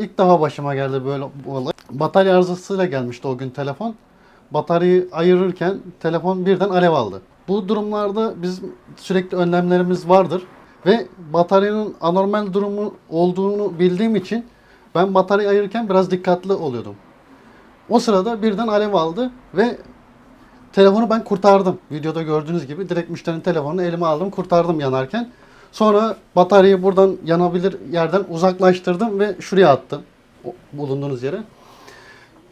İlk defa başıma geldi böyle bu olay. Batarya arızasıyla gelmişti o gün telefon. Bataryayı ayırırken telefon birden alev aldı. Bu durumlarda biz sürekli önlemlerimiz vardır ve bataryanın anormal durumu olduğunu bildiğim için ben bataryayı ayırırken biraz dikkatli oluyordum. O sırada birden alev aldı ve telefonu ben kurtardım. Videoda gördüğünüz gibi direkt müşterinin telefonunu elime aldım kurtardım yanarken. Sonra bataryayı buradan yanabilir yerden uzaklaştırdım ve şuraya attım. Bulunduğunuz yere.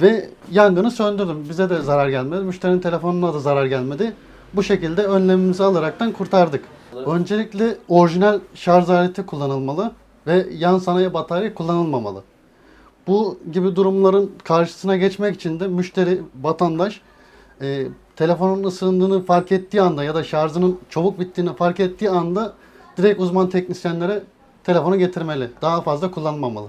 Ve yangını söndürdüm. Bize de zarar gelmedi. Müşterinin telefonuna da zarar gelmedi. Bu şekilde önlemimizi alaraktan kurtardık. Öncelikle orijinal şarj aleti kullanılmalı ve yan sanayi batarya kullanılmamalı. Bu gibi durumların karşısına geçmek için de müşteri, vatandaş e, telefonun ısındığını fark ettiği anda ya da şarjının çabuk bittiğini fark ettiği anda direkt uzman teknisyenlere telefonu getirmeli. Daha fazla kullanmamalı.